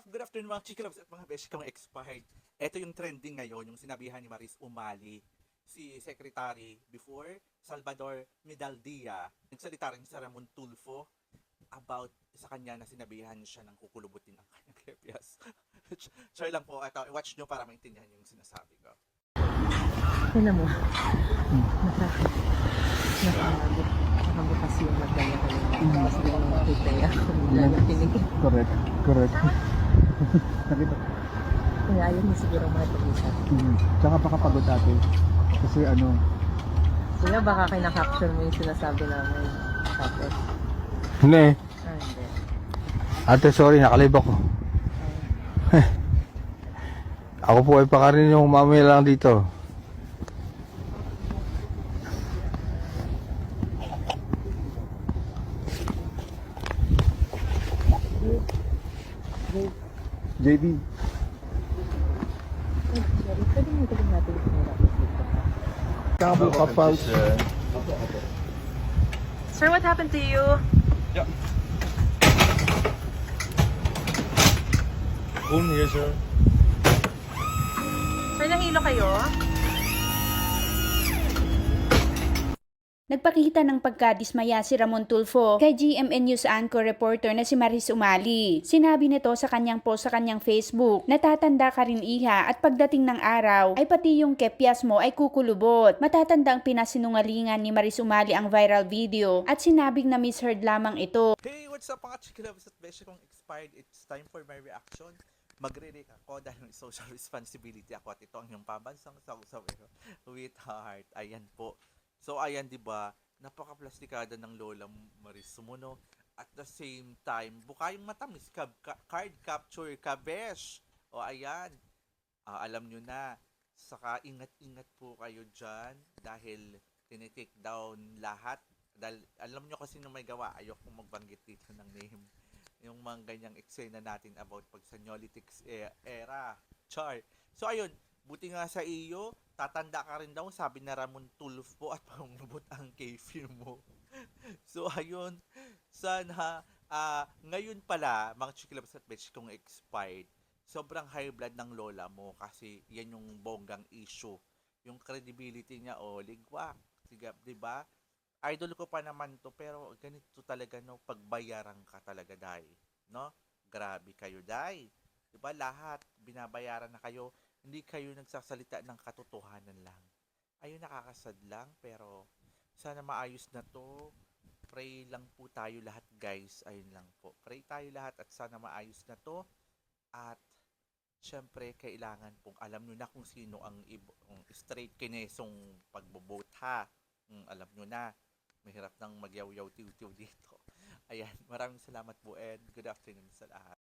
af- good afternoon mga chikilabs at mga beshi kong expired. Ito yung trending ngayon, yung sinabihan ni Maris Umali, si Secretary before, Salvador Medaldia. Nagsalita rin sa Ramon Tulfo about sa kanya na sinabihan siya ng kukulubutin ang kanyang kepias. Share lang po, ito, watch nyo para maintindihan yung sinasabi ko. Tignan mo. Naka, nakabukas nakabukas yung niya kanina. Kasi. Wala na tinig. Correct. Correct. Nakita. Kaya ayaw niya siguro makipag-usap. Mm. Tsaka baka pagod ate. Kasi ano, Kuya, baka kinakapture mo yung sinasabi namin. Tapos, Hindi. ah, hindi. Ate, sorry, nakalib ako. Ako po ay pakarin yung mamaya lang dito. Sorry. Pwede mo ito natin kumira dito. kabo kapal. Sir, what happened to you? Boom here, sir. Sir, nahilo kayo? Nagpakita ng pagkadismaya si Ramon Tulfo kay GMN News Anchor reporter na si Maris Umali. Sinabi nito sa kanyang post sa kanyang Facebook, natatanda ka rin iha at pagdating ng araw ay pati yung kepyas mo ay kukulubot. Matatanda ang pinasinungalingan ni Maris Umali ang viral video at sinabing na misheard lamang ito. Hey, what's up mga chikilabs at beshi kong expired? It's time for my reaction. Magre-react ako dahil may social responsibility ako at ito ang yung pabansang sausaw with heart. Ayan po. So ayan 'di ba? Napaka-plastikada ng Lola Maris Sumuno. At the same time, buka yung mata, miss cab- ka- card capture kabesh. O ayan. Ah, alam nyo na. Saka ingat-ingat po kayo dyan dahil tinitake down lahat. Dahil alam nyo kasi na may gawa, ayoko magbanggit dito ng name. Yung mga ganyang eksena natin about pag sa Neolithic e- era. Char. So ayun, buti nga sa iyo, tatanda ka rin daw, sabi na Ramon Tulfo at pangubot ang kefir mo. so ayun, sana ah ngayon pala, mga chikilabs at bitch kung expired, sobrang high blood ng lola mo kasi yan yung bonggang issue. Yung credibility niya, o, oh, ligwak. Sige, di ba? Idol ko pa naman to, pero ganito talaga, no, pagbayaran ka talaga, dai. No? Grabe kayo, dai. Di ba, lahat, binabayaran na kayo, hindi kayo nagsasalita ng katotohanan lang. Ayun, nakakasad lang, pero sana maayos na to. Pray lang po tayo lahat, guys. Ayun lang po. Pray tayo lahat at sana maayos na to. At syempre kailangan pong alam nyo na kung sino ang, ang straight kinesong pagbobot ha. Mm, alam nyo na. Mahirap nang magyaw-yaw tiw-tiw dito. Ayan, maraming salamat po and good afternoon sa lahat.